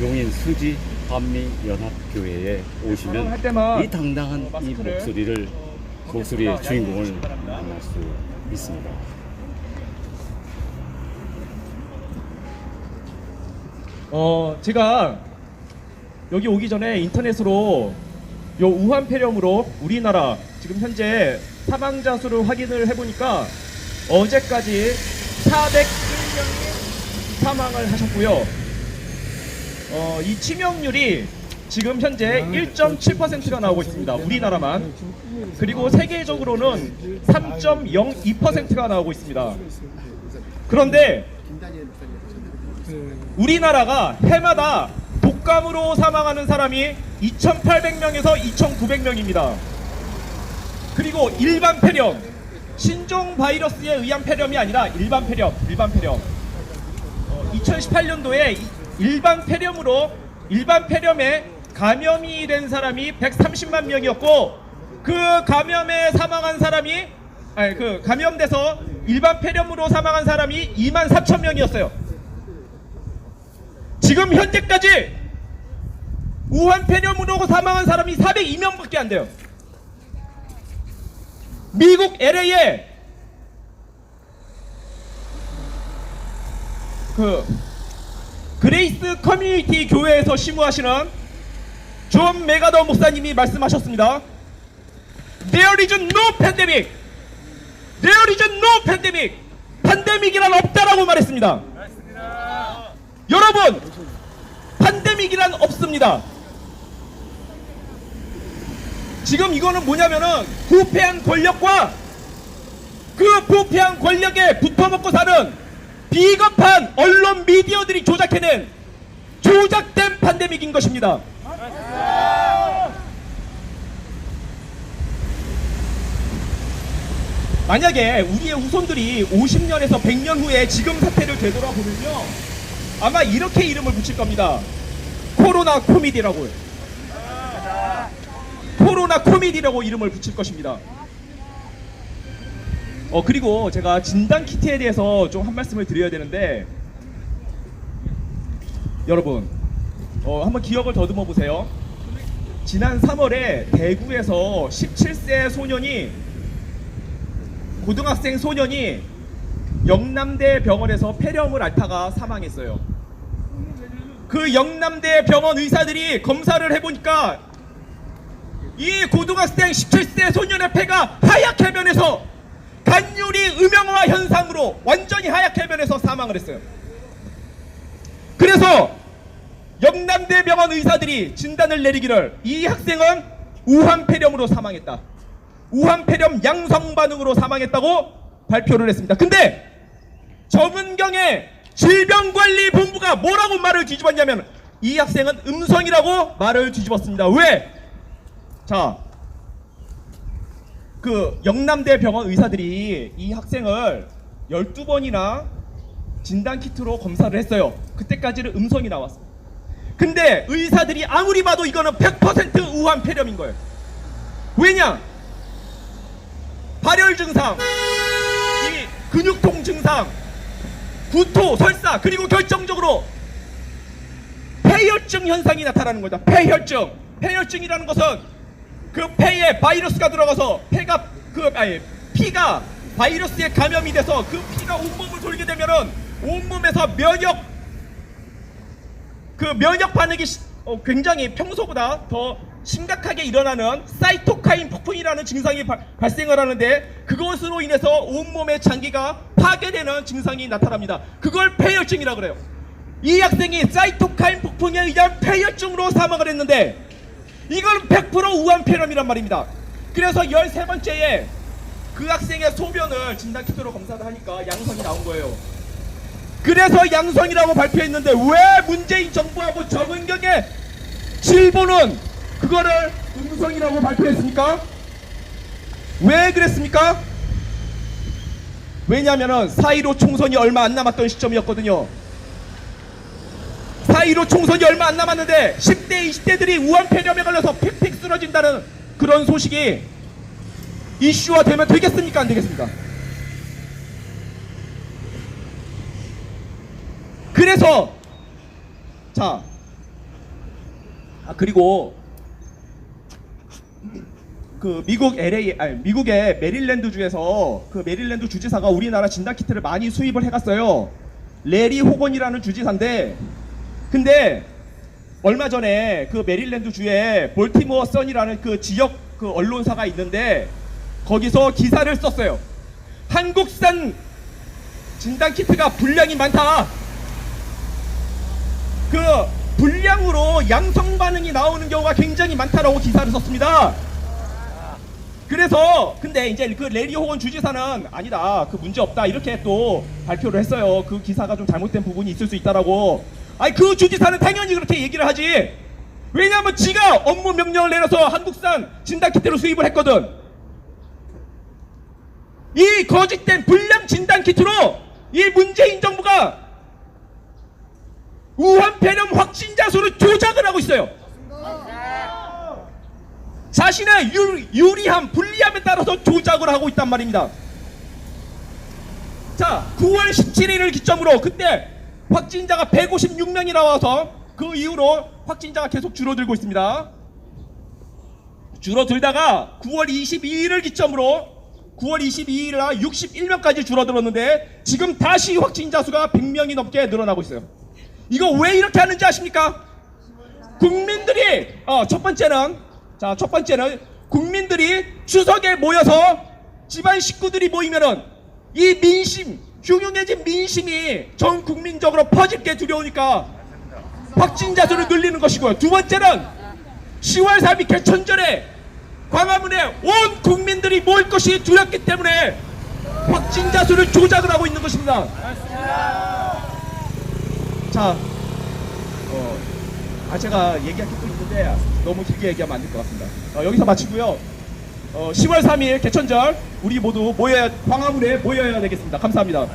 용인 수지 반미 연합교회에 오시면 이 당당한 어, 이 목소리를 목소리의 양해해 주인공을. 만날 수 있습니다. 어 제가 여기 오기 전에 인터넷으로 요 우한 폐렴으로 우리나라 지금 현재 사망자 수를 확인을 해보니까 어제까지 401명이 사망을 하셨고요. 어, 이 치명률이 지금 현재 1.7%가 나오고 있습니다. 우리나라만. 그리고 세계적으로는 3.02%가 나오고 있습니다. 그런데 우리나라가 해마다 독감으로 사망하는 사람이 2,800명에서 2,900명입니다. 그리고 일반 폐렴, 신종 바이러스에 의한 폐렴이 아니라 일반 폐렴, 일반 폐렴. 2018년도에 일반 폐렴으로 일반 폐렴에 감염이 된 사람이 130만 명이었고 그 감염에 사망한 사람이 아니 그 감염돼서 일반 폐렴으로 사망한 사람이 2만 4천 명이었어요. 지금 현재까지 우한 폐렴으로 사망한 사람이 402명밖에 안 돼요. 미국 LA에 그 그레이스 커뮤니티 교회에서 심우하시는 존 메가더 목사님이 말씀하셨습니다. There is no pandemic. There is no pandemic. 판데믹이란 없다라고 말했습니다. 여러분, 판데믹이란 없습니다. 지금 이거는 뭐냐면은 부패한 권력과 그 부패한 권력에 붙어먹고 사는 비겁한 언론 미디어들이 조작해낸 조작된 판데믹인 것입니다. 만약에 우리의 후손들이 50년에서 100년 후에 지금 사태를 되돌아보면요. 아마 이렇게 이름을 붙일 겁니다. 코로나 코미디라고요. 코로나 코미디라고 이름을 붙일 것입니다. 어 그리고 제가 진단 키트에 대해서 좀 한 말씀을 드려야 되는데 여러분 어 한번 기억을 더듬어 보세요. 지난 3월에 대구에서 17세 소년이 고등학생 소년이 영남대 병원에서 폐렴을 앓다가 사망했어요. 그 영남대 병원 의사들이 검사를 해보니까 이 고등학생 17세 소년의 폐가 하얗게 변해서 간유리 음영화 현상으로 완전히 하얗게 변해서 사망을 했어요. 그래서 영남대 병원 의사들이 진단을 내리기를 이 학생은 우한 폐렴으로 사망했다. 우한 폐렴 양성 반응으로 사망했다고 발표를 했습니다. 근데 정은경의 질병관리본부가 뭐라고 말을 뒤집었냐면 이 학생은 음성이라고 말을 뒤집었습니다. 왜? 자, 그 영남대 병원 의사들이 이 학생을 12번이나 진단 키트로 검사를 했어요. 그때까지는 음성이 나왔습니다. 근데 의사들이 아무리 봐도 이거는 100% 우한 폐렴인 거예요. 왜냐? 발열 증상, 이 근육통 증상, 구토, 설사, 그리고 결정적으로 폐혈증 현상이 나타나는 거다. 폐혈증. 폐혈증이라는 것은 그 폐에 바이러스가 들어가서 폐가 그 아니 피가 바이러스에 감염이 돼서 그 피가 온몸을 돌게 되면은 온몸에서 면역 그 면역 반응이 시- 어, 굉장히 평소보다 더 심각하게 일어나는 사이토카인 폭풍이라는 증상이 바- 발생을 하는데 그것으로 인해서 온몸의 장기가 파괴되는 증상이 나타납니다. 그걸 폐혈증이라 그래요. 이 학생이 사이토카인 폭풍에 의한 폐혈증으로 사망을 했는데 이건 100% 우한 폐렴이란 말입니다. 그래서 13번째에 그 학생의 소변을 진단 키트로 검사를 하니까 양성이 나온 거예요. 그래서 양성이라고 발표했는데 왜 문재인 정부하고 정은경의 질보는 그거를 음성이라고 발표했습니까? 왜 그랬습니까? 왜냐하면 4.15 총선이 얼마 안 남았던 시점이었거든요. 4.15 총선이 얼마 안 남았는데 10대, 20대들이 우한 폐렴에 걸려서 픽픽 쓰러진다는 그런 소식이 이슈화 되면 되겠습니까? 안 되겠습니까? 그래서 자 아 그리고 그 미국 LA 아니 미국의 메릴랜드 주에서 그 메릴랜드 주지사가 우리나라 진단 키트를 많이 수입을 해갔어요. 레리 호건이라는 주지사인데 근데 얼마 전에 그 메릴랜드 주에 볼티모어 선이라는 그 지역 그 언론사가 있는데 거기서 기사를 썼어요. 한국산 진단 키트가 분량이 많다. 그 분량으로 양성 반응이 나오는 경우가 굉장히 많다라고 기사를 썼습니다. 그래서 근데 이제 그 레리 호건 주지사는 아니다 그 문제 없다 이렇게 또 발표를 했어요 그 기사가 좀 잘못된 부분이 있을 수 있다라고 아니 그 주지사는 당연히 그렇게 얘기를 하지. 왜냐하면 지가 업무 명령을 내려서 한국산 진단키트를 수입을 했거든. 이 거짓된 불량 진단키트로 이 문재인 정부가 우한 폐렴 확진자 수를 조작을 하고 있어요. 자신의 유, 유리함, 불리함에 따라서 조작을 하고 있단 말입니다. 자, 9월 17일을 기점으로 그때 확진자가 156명이 나와서 그 이후로 확진자가 계속 줄어들고 있습니다. 줄어들다가 9월 22일을 기점으로 9월 22일 날 61명까지 줄어들었는데 지금 다시 확진자 수가 100명이 넘게 늘어나고 있어요. 이거 왜 이렇게 하는지 아십니까? 국민들이 어, 첫 번째는 자 첫 번째는 국민들이 추석에 모여서 집안 식구들이 모이면은 이 민심 흉흉해진 민심이 전 국민적으로 퍼질 게 두려우니까 확진자 수를 늘리는 것이고요. 두 번째는 10월 3일 개천절에 광화문에 온 국민들이 모일 것이 두렵기 때문에 확진자 수를 조작을 하고 있는 것입니다. 자, 어, 아 제가 얘기할 게 또 있는데 너무 길게 얘기하면 안 될 것 같습니다. 어, 여기서 마치고요. 어, 10월 3일 개천절 우리 모두 모여야 광화문에 모여야 되겠습니다. 감사합니다.